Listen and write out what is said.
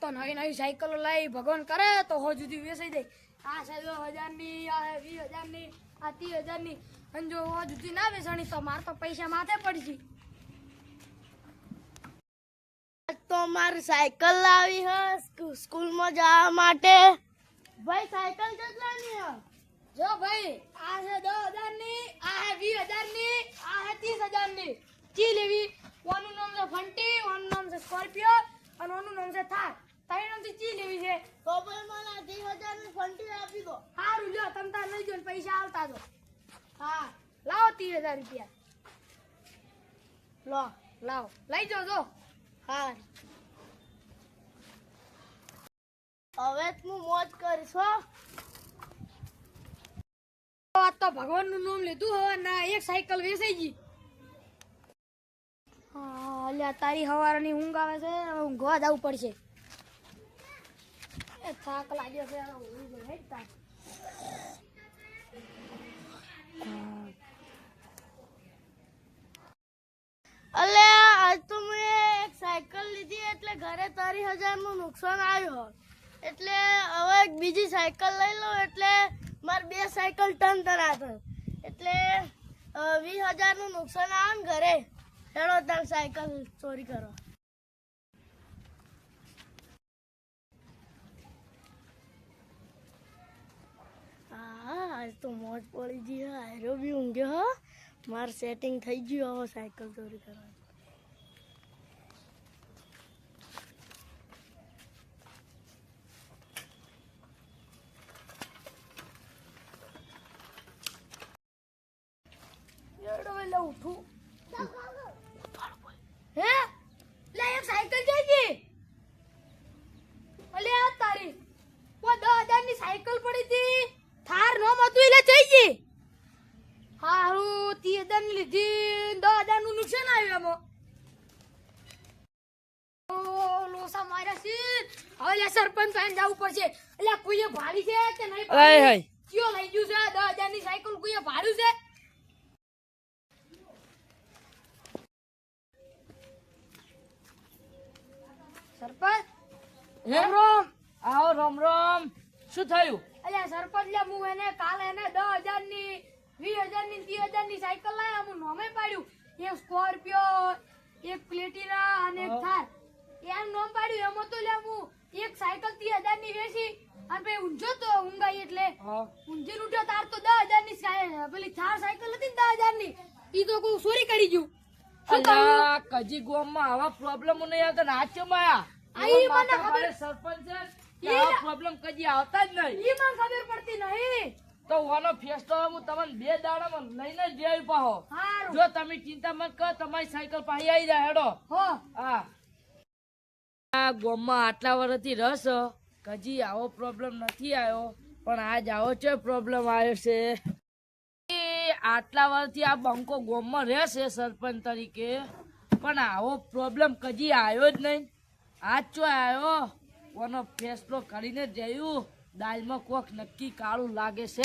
તો નવી નવી સાયકલો લઈ ભગવાન કરે તો હો વેચાઈ દે. આ દસ હજારની, આ વીસ હજારની, આ ત્રીસ હજારની. અને જો હો ના વેચાણી તો મારે તો પૈસા માથે પડશે. તો મારે સાયકલ લાવી હ સ્કૂલ સ્કૂલમાં જવા માટે. ભાઈ, સાયકલ કેટલાની હ? જો ભાઈ, આ છે દસ હજારની, આ છે વીસ હજારની, આ છે ત્રીસ હજારની. ચી લેવી ઓનું નામ છે ફંટી ઓનું નામ છે સ્કોર્પિયો અને ઓનું નામ છે થાર ત્રણ નામથી ચી લેવી છે? તો પણ મને અઢી હજારની ફંટી આપી દો. સારું લ્યો તમ તાર લઈ ને પૈસા આવતા દો હા. લાવો ત્રીસ હજાર રૂપિયા. લો લાવો. લઈ જાઓ જો. હા. હવે હું મોજ કરીશ હો. આ તો ભગવાનનું નામ લીધું હવે ના એક સાયકલ વેસાઈ ગઈ. અલ્યા તારી હવારની ઊંઘ આવે છે ઊંઘવા જવું પડશે. એ થાક લાગ્યો છે ઊંઘી ગયો હેડ તાર. અલે, આજ તો મેં એક સાયકલ લીધી, એટલે ઘરે ત્રીસ હજારનું નુકસાન આવ્યું. એટલે હવે બીજી સાયકલ લઈ લઉં, એટલે મારે બે સાયકલ ટન તરા એટલે વીસ હજારનું નુકસાન આવે ને ઘરે, હેડો તાર સાયકલ ચોરી કરો. તો મોજ પડી ગઈ હા. આયરો બી ઊંઘ્યો હો. માર સેટિંગ થઈ ગયું હવે સાયકલ ચોરી કરવાનું. ઉઠું. હે લે એક સાયકલ જઈ ગઈ અલે આ તારી ઓ દસ હજારની સાયકલ પડી હતી થાર નો હતું એટલે જઈ ગઈ હારું ત્રીસ હજારની લીધી દસ હજારનું નુકસાન આવ્યું એમાં લોસા માર્યા છે. હવે સરપંચ પાસે જવું પડશે. એટલે કોઈએ ભાડી છે કે નહીં. કયો લઈ ગયું છે? દસ હજારની સાયકલ કોઈએ ભાડ્યું છે? સરપંચ? રામ રામ. આવો રામ રામ. શું થયું? અલ્યા સરપંચ લે હું એને કાલે એને દસ હજારની વીસ હજારની ત્રીસ હજારની સાયકલ લાયા હું નોમે પાડ્યું. એક સ્કોર્પિયો એક પ્લેટિના અને એક થાર. એમ નોમ પાડ્યું એમાં તો લે હું. એક સાયકલ ત્રીસ હજારની વેચી અને પછી ઊંઝો તો ઊંઘાઈ એટલે. ઊંઝી ઉઠ્યો તાર તો દસ હજારની પેલી થાર સાયકલ હતી ને દસ હજારની ઈ તો કોઈ ચોરી કરી ગયું. કજી ગોમમાં આવા પ્રોબ્લેમ નહીં આવતા નાચ્યો ખબર- સરપંચ પ્રોબ્લેમ કજી આવતા જ નહીં. ઈ મને ખબર પડતી નહીં. તો ઓનો ફેસ્ટો હું તમને બે દાડામાં લઈને જ જઈ પાહો જો તમે ચિંતા મત કરો તમારી સાયકલ પાહી આવી જાય હેડો. હા. આ ગોમમાં આટલા વર્ષથી રસ કજી આવો પ્રોબ્લેમ નથી આવ્યો પણ આજ આવો છે પ્રોબ્લેમ આવ્યો છે. આટલા વર્ષથી આ બંકો ગોમમાં રહેશે સરપંચ તરીકે. પણ આવો પ્રોબ્લેમ કજી આવ્યો જ નહીં. આજ ચો આવ્યો ઓનો ફેસલો કરીને જયું. દાલમાં કોક નક્કી કાળું લાગે છે.